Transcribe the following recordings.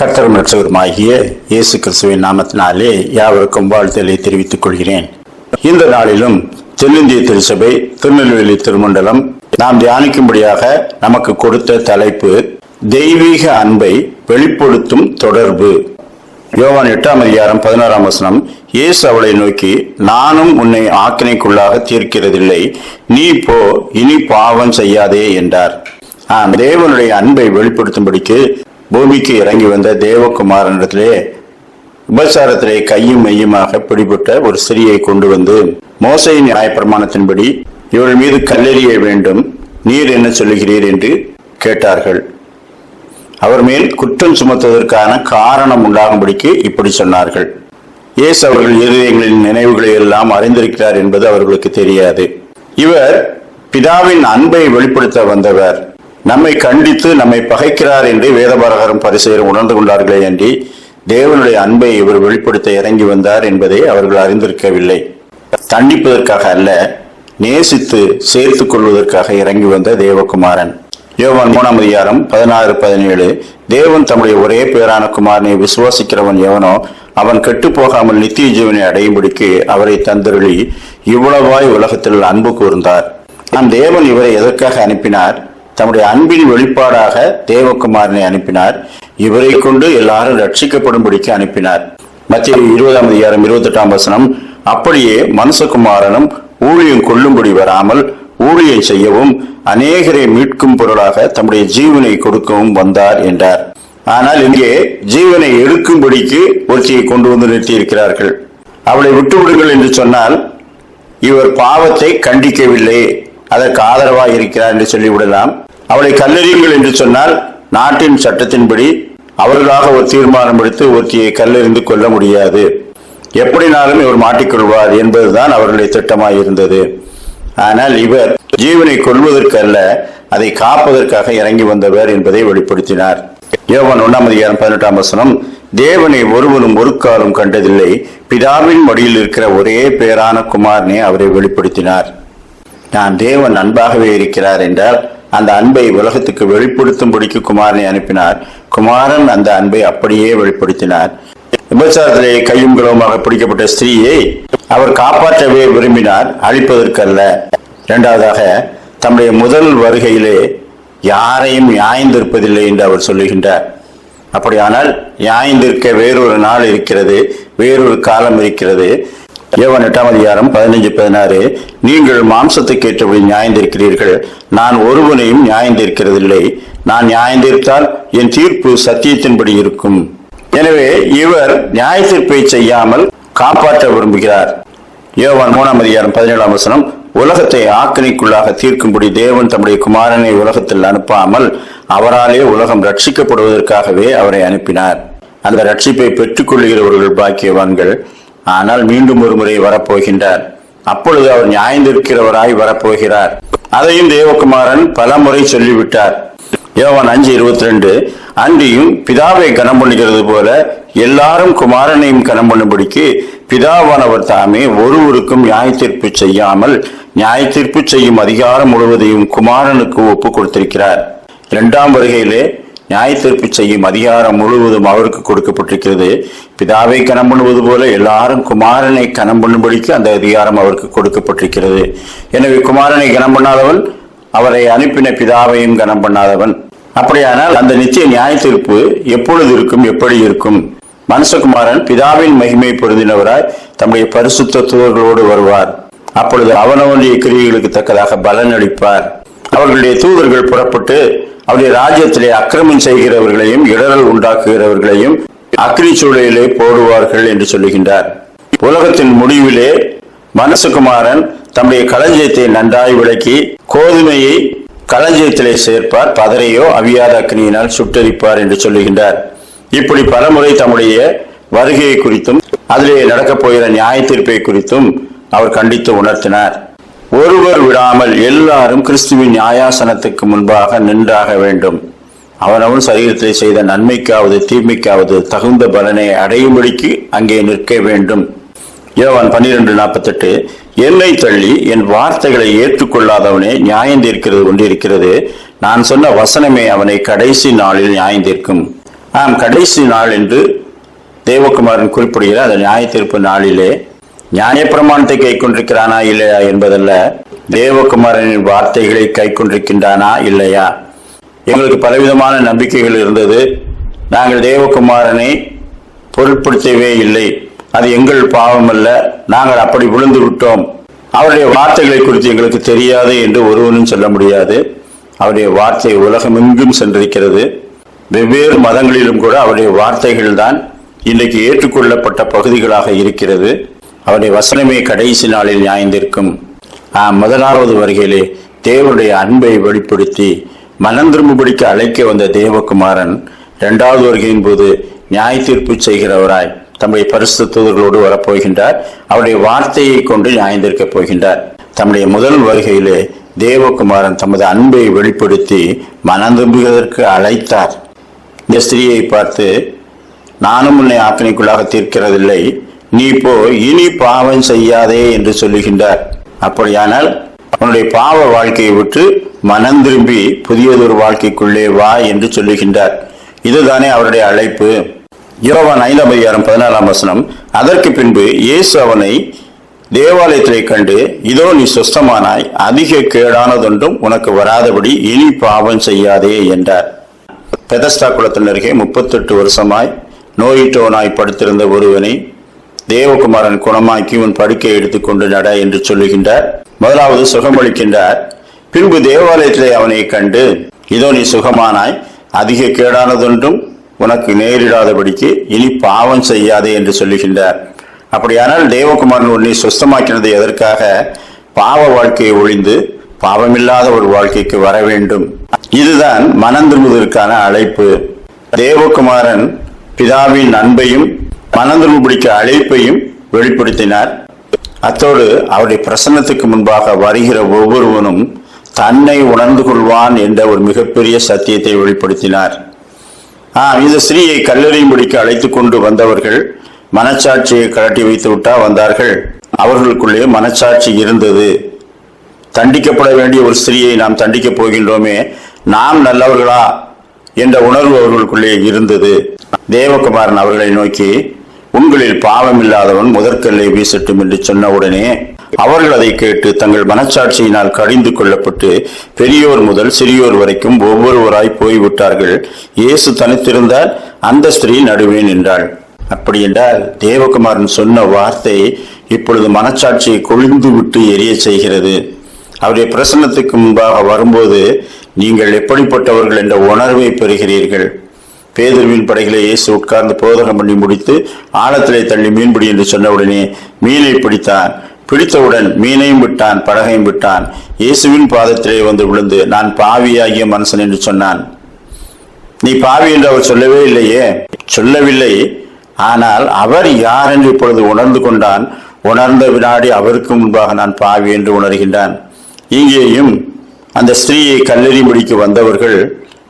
கர்த்தரும் ரட்சகருமாகிய இயேசு கிறிஸ்துவின் நாமத்தினாலே யாவருக்கும் வாழ்த்தலை தெரிவித்துக் கொள்கிறேன். இந்த நாளிலும் தென்னிந்திய திருச்சபை திருநெல்வேலி திருமண்டலம் நாம் தியானிக்கும்படியாக நமக்கு கொடுத்த தலைப்பு தெய்வீக அன்பை வெளிப்படுத்தும் தொடர்பு. யோவான் எட்டாம் அதிகாரம் பதினாறாம் வசனம் இயேசு அவளை நோக்கி நானும் உன்னை ஆக்கினைக்குள்ளாக தீர்க்கிறதில்லை. நீ போ இனி பாவம் செய்யாதே என்றார். தேவனுடைய அன்பை வெளிப்படுத்தும்படிக்கு பூமிக்கு இறங்கி வந்த தேவகுமாரனிடத்திலே உபசாரத்திலே கையும் மையுமாக பிடிபட்ட ஒரு ஸ்திரியை கொண்டு வந்து மோசையின் நியாயப்பிரமாணத்தின்படி இவள் மீது கல்லெறிய வேண்டும் நீர் என்ன சொல்லுகிறீர்? என்று கேட்டார்கள். அவர் மேல் குற்றம் சுமத்துவதற்கான காரணம் உண்டாகும்படிக்கு இப்படி சொன்னார்கள். இயேசு அவர்கள் இருதயங்களின் நினைவுகளை எல்லாம் அறிந்திருக்கிறார் என்பது அவர்களுக்கு தெரியாது. இவர் பிதாவின் அன்பை வெளிப்படுத்த வந்தவர். நம்மை கண்டித்து நம்மை பகைக்கிறார் என்று வேதபாரகரும் பரிசெயரும் உணர்ந்து கொண்டார்களே அன்றி தேவனுடைய அன்பை இவர் வெளிப்படுத்த இறங்கி வந்தார் என்பதை அவர்கள் அறிந்திருக்கவில்லை. தண்டிப்பதற்காக அல்ல நேசித்து சேர்த்துக் கொள்வதற்காக இறங்கி வந்த தேவகுமாரன். யோவான் மூணாம் அதிகாரம் பதினாறு பதினேழு தேவன் தம்முடைய ஒரே பேரான குமாரனை விசுவாசிக்கிறவன் எவனோ அவன் கெட்டு போகாமல் நித்திய ஜீவனை அடையும்படிக்கு அவரை தந்தருளி இவ்வளவாய் உலகத்தில் அன்பு கூர்ந்தார். நம் தேவன் இவரை எதற்காக அனுப்பினார்? தம்முடைய அன்பின் வெளிப்பாடாக தேவகுமாரனை அனுப்பினார். இவரை கொண்டு எல்லாரும் ரட்சிக்கப்படும்படிக்கு அனுப்பினார். மத்திய இருபதாம் அதிகாரம் இருபத்தெட்டாம் வசனம் அப்படியே மனுஷகுமாரனும் ஊழியம் கொள்ளும்படி வராமல் ஊழியம் செய்யவும் அநேகரை மீட்கும் பொருளாக தம்முடைய ஜீவனை கொடுக்கவும் வந்தார் என்றார். ஆனால் இங்கே ஜீவனை எடுக்கும்படிக்கு ஒருத்தியை கொண்டு வந்து நிறுத்தி இருக்கிறார்கள் அவளை விட்டுவிடுங்கள் என்று சொன்னால் இவர் பாவத்தை கண்டிக்கவில்லை அதற்கு ஆதரவாக இருக்கிறார் என்று சொல்லிவிடலாம். அவளை கல்லெறியுங்கள் என்று சொன்னால் நாட்டின் சட்டத்தின்படி அவர்களாக ஒரு தீர்மானம் எடுத்து ஒருத்தியை கல்லெறிந்து கொள்ள முடியாது. எப்படினாலும் இவர் மாட்டிக்கொள்வார் என்பதுதான் அவர்களுடைய திட்டமாக இருந்தது. ஆனால் இவர் ஜீவனை கொள்வதற்கல்ல அதை காப்பதற்காக இறங்கி வந்தவர் என்பதை வெளிப்படுத்தினார். யோவன் ஒன்றாம் அதிகாரம் பதினெட்டாம் வசனம் தேவனை ஒருவனும் ஒரு காலம் கண்டதில்லை. பிதாவின் மடியில் இருக்கிற ஒரே பேரான குமாரனை அவரை வெளிப்படுத்தினார். நான் தேவன் அன்பாகவே இருக்கிறார் என்றால் அந்த அன்பை உலகத்துக்கு வெளிப்படுத்தும்படிக்கு குமாரனை அனுப்பினார். குமாரன் அந்த அன்பை அப்படியே வெளிப்படுத்தினார். விபச்சாரத்திலே கையும் களவுமாக பிடிக்கப்பட்ட ஸ்திரீயை அவர் காப்பாற்றவே விரும்பினார். அழிப்பதற்கல்ல. இரண்டாவதாக தம்முடைய முதல் வருகையிலே யாரையும் நியாயந்திருப்பதில்லை என்று அவர் சொல்லுகின்றார். அப்படியானால் நியாயந்திருக்க வேறொரு நாள் இருக்கிறது வேறொரு காலம் இருக்கிறது. ஏவன் எட்டாம் அதிகாரம் பதினைஞ்சு பதினாறு நீங்கள் மாம்சத்துக்கு ஏற்றபடி நியாயந்திருக்கிறீர்கள். நான் ஒருவனையும் நியாயந்திருக்கிறதில்லை. நான் நியாயந்திருத்தால் என் தீர்ப்பு சத்தியத்தின்படி இருக்கும். எனவே இவர் நியாய தீர்ப்பை செய்யாமல் காப்பாற்ற விரும்புகிறார். யோவான் மூணாம் அதிகாரம் பதினேழாம் வசனம் உலகத்தை ஆக்கணிக்குள்ளாக தீர்க்கும்படி தேவன் தம்முடைய குமாரனை உலகத்தில் அனுப்பாமல் அவராலே உலகம் ரட்சிக்கப்படுவதற்காகவே அவரை அனுப்பினார். அந்த ரட்சிப்பை பெற்றுக்கொள்கிறவர்கள் பாக்கியவான்கள் ஆனால் மீண்டும் ஒரு முறை வரப்போகின்றார். அப்பொழுது அவர் நியாயந்திருக்கிறவராய் வரப்போகிறார். அதையும் தேவகுமாரன் பல முறை சொல்லிவிட்டார். யோவான் அஞ்சு இருபத்தி ரெண்டு அன்றியும் பிதாவை கனம் பண்ணுகிறது போல எல்லாரும் குமாரனையும் கனம் பண்ணும்படிக்கு பிதாவானவர் தாமே ஒருவருக்கும் நியாய தீர்ப்பு செய்யாமல் நியாய தீர்ப்பு செய்யும் அதிகாரம் முழுவதையும் குமாரனுக்கு ஒப்பு கொடுத்திருக்கிறார். இரண்டாம் வருகையிலே நியாய தீர்ப்பு செய்யும் அதிகாரம் முழுவதும் அவருக்கு கொடுக்கப்பட்டிருக்கிறது. பிதாவை கனம் பண்ணுவது போல எல்லாரும் குமாரனை கனம் பண்ணும்படிக்கு அந்த அதிகாரம் அவருக்கு கொடுக்கப்பட்டிருக்கிறது. எனவே குமாரனை கனம் பண்ணாதவன் அவரை அனுப்பின பிதாவையும் கனம் பண்ணாதவன். அப்படியானால் அந்த நிச்சய நியாய தீர்ப்பு எப்பொழுது இருக்கும் எப்படி இருக்கும்? மனுஷகுமாரன் பிதாவின் மகிமை பொருந்தினவராய் தம்முடைய பரிசுத்தத்துவர்களோடு வருவார். அப்பொழுது அவனவனுடைய கிரியைகளுக்கு தக்கதாக பலன் அளிப்பார் அவர்களுடைய தூதர்கள் புறப்பட்டு அவருடைய ராஜ்யத்திலே அக்கிரமம் செய்கிறவர்களையும் இடரல் உண்டாக்குகிறவர்களையும் அக்னி சூழலிலே போடுவார்கள் என்று சொல்லுகின்றார். உலகத்தின் முடிவிலே மனசுகுமாரன் தம்முடைய களஞ்சியத்தை நன்றாய் விளக்கி கோதுமையை களஞ்சியத்திலே சேர்ப்பார். பதரையோ அவியாத அக்னியினால் சுட்டரிப்பார் என்று சொல்லுகின்றார். இப்படி பலமுறை தம்முடைய வருகையை குறித்தும் அதிலே நடக்கப் போகிற நியாய தீர்ப்பை குறித்தும் அவர் கண்டித்து உணர்த்தினார். ஒருவர் விடாமல் எல்லாரும் கிறிஸ்துவின் நியாயாசனத்துக்கு முன்பாக நின்றாக வேண்டும். அவனவன் சரீரத்தில் செய்த நன்மைக்காவது தீமைக்காவது தகுந்த பலனை அடையும்படிக்கு அங்கே நிற்க வேண்டும். யோவான் பன்னிரெண்டு நாற்பத்தெட்டு என்னை தள்ளி என் வார்த்தைகளை ஏற்றுக்கொள்ளாதவனே நியாயம் தீர்க்கிறது கொண்டிருக்கிறது. நான் சொன்ன வசனமே அவனை கடைசி நாளில் நியாயம் தீர்க்கும். ஆம் கடைசி நாள் என்று தேவகுமாரன் குறிப்பிடுகிற அந்த நியாய தீர்ப்பு நாளிலே நியாயப்பிரமாணத்தை கை கொண்டிருக்கிறானா இல்லையா என்பதல்ல தேவகுமாரனின் வார்த்தைகளை கை கொண்டிருக்கின்றானா இல்லையா? எங்களுக்கு பலவிதமான நம்பிக்கைகள் இருந்தது. நாங்கள் தேவகுமாரனை பொருட்படுத்தவே இல்லை. அது எங்கள் பாவம் அல்ல நாங்கள் அப்படி விழுந்து விட்டோம். அவருடைய வார்த்தைகளை குறித்து எங்களுக்கு தெரியாது என்று ஒருவனும் சொல்ல முடியாது. அவருடைய வார்த்தை உலகமெங்கும் சென்றிருக்கிறது. வெவ்வேறு மதங்களிலும் கூட அவருடைய வார்த்தைகள் தான் இன்றைக்கு ஏற்றுக்கொள்ளப்பட்ட பகுதிகளாக இருக்கிறது. அவருடைய வசனமே கடைசி நாளில் நியாய்ந்திருக்கும். முதலாவது வருகையிலே தேவனுடைய அன்பை வெளிப்படுத்தி மனம் திரும்பும்படிக்கு அழைக்க வந்த தேவகுமாரன் இரண்டாவது வருகையின் போது நியாய தீர்ப்பு செய்கிறவராய் தம்முடைய பரிசு வரப்போகின்றார். அவருடைய வார்த்தையை கொண்டு நியாயந்திருக்கப் போகின்றார். தம்முடைய முதல் வருகையிலே தேவகுமாரன் தமது அன்பை வெளிப்படுத்தி மனம் திரும்புவதற்கு அழைத்தார். இந்த ஸ்திரியை பார்த்து நானும் உன்னை ஆக்கினைக்குள்ளாக தீர்க்கிறதில்லை. நீ போ இனி பாவம் செய்யாதே என்று சொல்லுகின்றார். அப்படியானால் உன்னுடைய பாவ வாழ்க்கையை விட்டு மனம் திரும்பி புதியதொரு வாழ்க்கைக்குள்ளே வா என்று சொல்லுகின்றார். இதுதானே அவருடைய அழைப்பு. யோவான் ஐந்தாம் அதிகாரம் பதினாலாம் வசனம் அதற்கு பின்பு இயேசு அவனை தேவாலயத்திலே கண்டு இதோ நீ சுஸ்தமானாய் அதிக கேடானதொன்றும் உனக்கு வராதபடி இனி பாவம் செய்யாதே என்றார். பெதஸ்டா குளத்தின் அருகே முப்பத்தெட்டு வருஷமாய் நோயிட்டோனாய் படுத்திருந்த ஒருவனை தேவகுமாரன் குணமாக்கி உன் படுக்கையை எடுத்துக்கொண்டு நட என்று சொல்லுகின்றார். முதலாவது சுகமளிக்கின்றார் பின்பு தேவாலயத்திலே அவனை கண்டு இதோ நீ சுகமானாய் அதிக கேடானதொன்றும் உனக்கு நேரிடாதபடிக்கு இனி பாவம் செய்யாதே என்று சொல்லுகின்றார். அப்படியானால் தேவகுமாரன் உன்னை சுஸ்தமாக்கினது எதற்காக? பாவ வாழ்க்கையை ஒழிந்து பாவமில்லாத ஒரு வாழ்க்கைக்கு வர வேண்டும். இதுதான் மனம் திரும்புவதற்கான அழைப்பு. தேவகுமாரன் பிதாவின் அன்பையும் மனம் பிடிக்க அழைப்பையும் வெளிப்படுத்தினார். அத்தோடு அவருடைய பிரசன்னத்துக்கு முன்பாக வருகிற ஒவ்வொருவனும் தன்னை உணர்ந்து கொள்வான் என்ற ஒரு மிகப்பெரிய சத்தியத்தை வெளிப்படுத்தினார். ஆ இந்த ஸ்ரீயை கல்லறையும் பிடிக்க அழைத்து கொண்டு வந்தவர்கள் மனச்சாட்சியை கழட்டி வைத்து விட்டா வந்தார்கள். அவர்களுக்குள்ளே மனச்சாட்சி இருந்தது. தண்டிக்கப்பட வேண்டிய ஒரு ஸ்திரீயை நாம் தண்டிக்கப் போகின்றோமே நாம் நல்லவர்களா? என்ற உணர்வு அவர்களுக்குள்ளே இருந்தது. தேவகுமாரன் அவர்களை நோக்கி உங்களில் பாவமில்லாதவன் முதற்கல்லை வீசட்டும் என்று சொன்னவுடனே அவர்கள் அதை கேட்டு தங்கள் மனச்சாட்சியினால் கடிந்து கொள்ளப்பட்டு பெரியோர் முதல் சிறியோர் வரைக்கும் ஒவ்வொருவராய் போய்விட்டார்கள். இயேசு தனித்திருந்தால் அந்த ஸ்திரீ நடுவே நின்றாள். அப்படியென்றால் தேவகுமாரன் சொன்ன வார்த்தை இப்பொழுது மனச்சாட்சியை கொழுந்து விட்டு எரிய செய்கிறது. அவருடைய பிரசன்னத்துக்கு முன்பாக வரும்போது நீங்கள் எப்படிப்பட்டவர்கள் என்ற உணர்வை பெறுகிறீர்கள்? பேதர்வின் படைகளை இயேசு உட்கார்ந்து போதகம் பண்ணி முடித்து ஆழத்திலே தள்ளி மீன்பிடி என்று சொன்னவுடனே மீனை பிடித்தான். பிடித்தவுடன் மீனையும் விட்டான் படகையும் விட்டான். இயேசுவின் பாதத்திலே வந்து விழுந்து நான் பாவியாகிய மனுஷன் என்று சொன்னான். நீ பாவி என்று அவர் சொல்லவே இல்லையே? சொல்லவில்லை. ஆனால் அவர் யார் என்று இப்பொழுது உணர்ந்து கொண்டான். உணர்ந்த வினாடி அவருக்கு முன்பாக நான் பாவி என்று உணர்கின்றான். இங்கேயும் அந்த ஸ்திரீயை கல்லெறியும்படிக்கு வந்தவர்கள்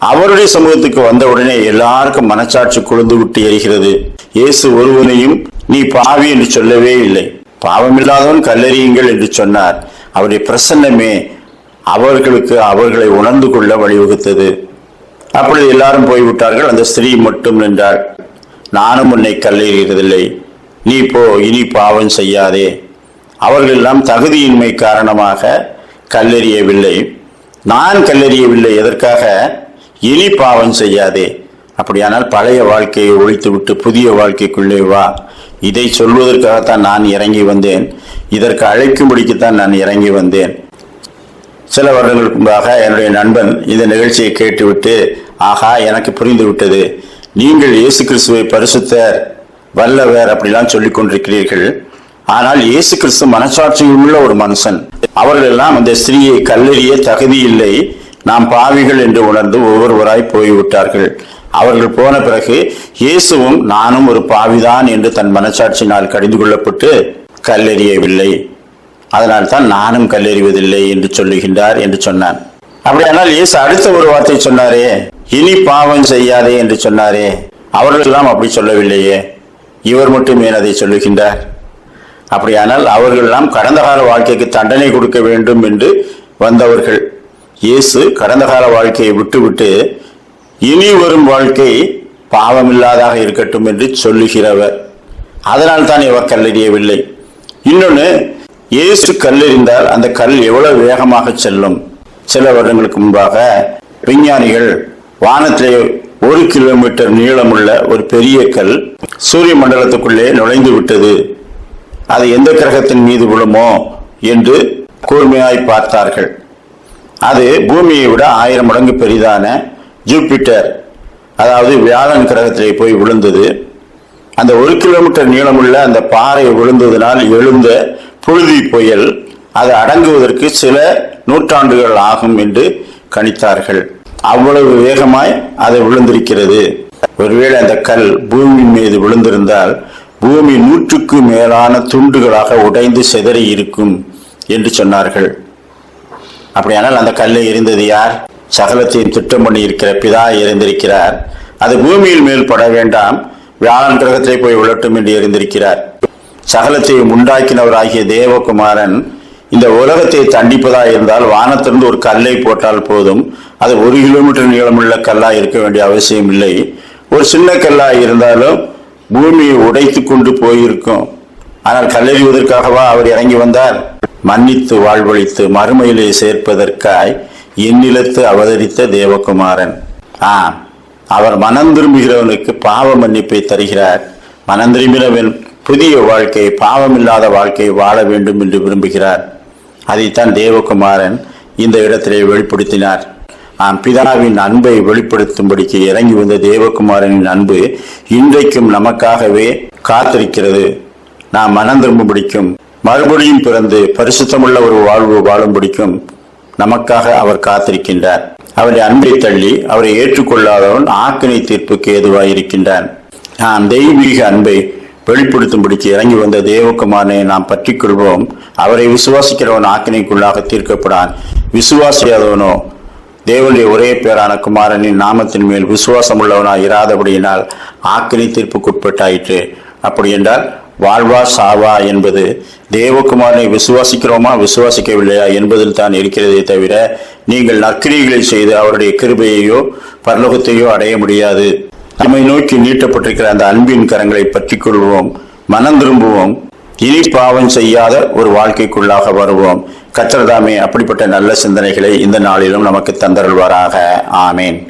அவருடைய சமூகத்துக்கு வந்தவுடனே எல்லாருக்கும் மனச்சாட்சி குழுந்து விட்டு எரிகிறது. இயேசு ஒருவனையும் நீ பாவி என்று சொல்லவே இல்லை. பாவமில்லாதவன் கல்லறியுங்கள் என்று சொன்னார். அவருடைய பிரசன்னமே அவர்களுக்கு அவர்களை உணர்ந்து கொள்ள வழிவகுத்தது. அப்பொழுது எல்லாரும் போய்விட்டார்கள். அந்த ஸ்திரீ மட்டும் நின்றாள். நானும் உன்னை கல்லெறிகிறதில்லை. நீ போ இனி பாவம் செய்யாதே. அவர்கள் எல்லாம் தகுதியின்மை காரணமாக கல்லெறியவில்லை. நான் கல்லெறியவில்லை. எதற்காக? இனி பாவம் செய்யாதே. அப்படியானால் பழைய வாழ்க்கையை ஒழித்துவிட்டு புதிய வாழ்க்கைக்குள்ளே வா. இதை சொல்வதற்காகத்தான் நான் இறங்கி வந்தேன். இதற்கு அழைக்கும்படிக்குத்தான் நான் இறங்கி வந்தேன். சில வருடங்களுக்கு முன்பாக என்னுடைய நண்பன் இந்த நிகழ்ச்சியை கேட்டுவிட்டு ஆகா எனக்கு புரிந்து விட்டது நீங்கள் இயேசு கிறிஸ்துவை பரிசுத்தர் வல்லவர் அப்படிலாம் சொல்லிக் கொண்டிருக்கிறீர்கள். ஆனால் இயேசு கிறிஸ்து மனசாட்சி உள்ள ஒரு மனுஷன். அவர்கள் எல்லாம் அந்த ஸ்திரீயை கல்லறிய தகுதி இல்லை. நாம் பாவிகள் என்று உணர்ந்து ஒவ்வொருவராய் போய்விட்டார்கள். அவர்கள் போன பிறகு இயேசுவும் நானும் ஒரு பாவிதான் என்று தன் மனசாட்சியினால் கடிந்து கொள்ளப்பட்டு கல்லெறியவில்லை. அதனால் தான் நானும் கல்லெறிவதில்லை என்று சொல்லுகின்றார் என்று சொன்னான். அப்படியானால் இயேசு அடுத்த ஒரு வார்த்தை சொன்னாரே இனி பாவம் செய்யாதே என்று சொன்னாரே. அவர்களெல்லாம் அப்படி சொல்லவில்லையே இவர் மட்டும் ஏன் அதை சொல்லுகின்றார்? அப்படியானால் அவர்கள் எல்லாம் கடந்த கால வாழ்க்கைக்கு தண்டனை கொடுக்க வேண்டும் என்று வந்தவர்கள். இயேசு கடந்த கால வாழ்க்கையை விட்டுவிட்டு இனி வரும் வாழ்க்கை பாவமில்லாதாக இருக்கட்டும் என்று சொல்லுகிறவர். அதனால் தான் இவர் கல்லெறியவில்லை இன்னொன்று இயேசு கல்லெறிந்தால் அந்த கல் எவ்வளவு வேகமாக செல்லும்? சில வருடங்களுக்கு முன்பாக விஞ்ஞானிகள் வானத்திலே ஒரு கிலோமீட்டர் நீளமுள்ள ஒரு பெரிய கல் சூரிய மண்டலத்துக்குள்ளே நுழைந்து விட்டது. அது எந்த கிரகத்தின் மீது விழுமோ என்று கூர்மையாய் பார்த்தார்கள். அது பூமியை விட ஆயிரம் மடங்கு பெரிதான ஜூபிட்டர் அதாவது வியாழன் கிரகத்திலே போய் விழுந்தது. அந்த ஒரு கிலோமீட்டர் நீளமுள்ள அந்த பாறை விழுந்ததினால் எழுந்த புழுதி புயல் அது அடங்குவதற்கு சில நூற்றாண்டுகள் ஆகும் என்று கணித்தார்கள். அவ்வளவு வேகமாய் அது விழுந்திருக்கிறது. ஒருவேளை அந்த கல் பூமி மீது விழுந்திருந்தால் பூமி நூற்றுக்கு மேலான துண்டுகளாக உடைந்து சிதறி இருக்கும் என்று சொன்னார்கள். அப்படியானால் அந்த கல்லை எரிந்தது யார்? சகலத்தையும் திட்டம் பண்ணி இருக்கிற பிதா எரிந்திருக்கிறார். அது பூமியில் மேல் பட வேண்டாம். வியாழன் கிரகத்திலே போய் விழட்டும் என்று எரிந்திருக்கிறார். சகலத்தையும் உண்டாக்கினவராகிய தேவகுமாரன் இந்த உலகத்தை தண்டிப்பதா இருந்தால் வானத்திலிருந்து ஒரு கல்லை போட்டால் போதும். அது ஒரு கிலோமீட்டர் நீளமுள்ள கல்லா இருக்க வேண்டிய அவசியம் இல்லை. ஒரு சின்ன கல்லா இருந்தாலும் பூமியை உடைத்து கொண்டு போயிருக்கும். ஆனால் கல்லெறிவதற்காகவா அவர் இறங்கி வந்தார்? மன்னித்து வாழ்வழித்து மறுமையிலே சேர்ப்பதற்காய் என்னிலத்து அவதரித்த தேவகுமாரன். ஆம் அவர் மனம் திரும்புகிறவனுக்கு பாவ மன்னிப்பை தருகிறார். மனம் திரும்பினவன் புதிய வாழ்க்கை பாவமில்லாத வாழ்க்கை வாழ வேண்டும் என்று விரும்புகிறார். அதைத்தான் தேவகுமாரன் இந்த இடத்திலே வெளிப்படுத்தினார். ஆம் பிதாவின் அன்பை வெளிப்படுத்தும்படிக்கு இறங்கி வந்த தேவகுமாரனின் அன்பு இன்றைக்கும் நமக்காகவே காத்திருக்கிறது. நாம் மனம் திரும்பும்படிக்கும் மறுபடியும் பிறந்து பரிசுத்தமுள்ள ஒரு வாழ்வு வாழும்படிக்கும் நமக்காக அவர் காத்திருக்கின்றார். அவருடைய அன்பை தள்ளி அவரை ஏற்றுக்கொள்ளாதவன் ஆக்கினை தீர்ப்புக்கு ஏதுவாயிருக்கின்றான். நாம் தெய்வீக அன்பை வெளிப்படுத்தும்படிக்கு இறங்கி வந்த தேவகுமாரனை நாம் பற்றிக் கொள்வோம். அவரை விசுவாசிக்கிறவன் ஆக்கினைக்குள்ளாக தீர்க்கப்படான். விசுவாசியாதவனோ தேவனுடைய ஒரே பேரான குமாரனின் நாமத்தின் மேல் விசுவாசம் உள்ளவனாக இராதபடியினால் ஆக்கினை தீர்ப்புக்குட்பட்டாயிற்று. அப்படி என்றால் வாழ்வா சாவா என்பது தேவகுமாரனை விசுவாசிக்கிறோமா விசுவாசிக்கவில்லையா என்பதில் தான் இருக்கிறதே தவிர நீங்கள் நக்கிரிகளை செய்து அவருடைய கிருபையையோ பரலோகத்தையோ அடைய முடியாது. நம்மை நோக்கி நீட்டப்பட்டிருக்கிற அந்த அன்பின் கரங்களை பற்றிக் கொள்வோம் மனம் திரும்புவோம் இனி பாவம் செய்யாத ஒரு வாழ்க்கைக்குள்ளாக வருவோம். கற்றதாமே அப்படிப்பட்ட நல்ல சிந்தனைகளை இந்த நாளிலும் நமக்கு தந்தருள்வாராக. ஆமேன்.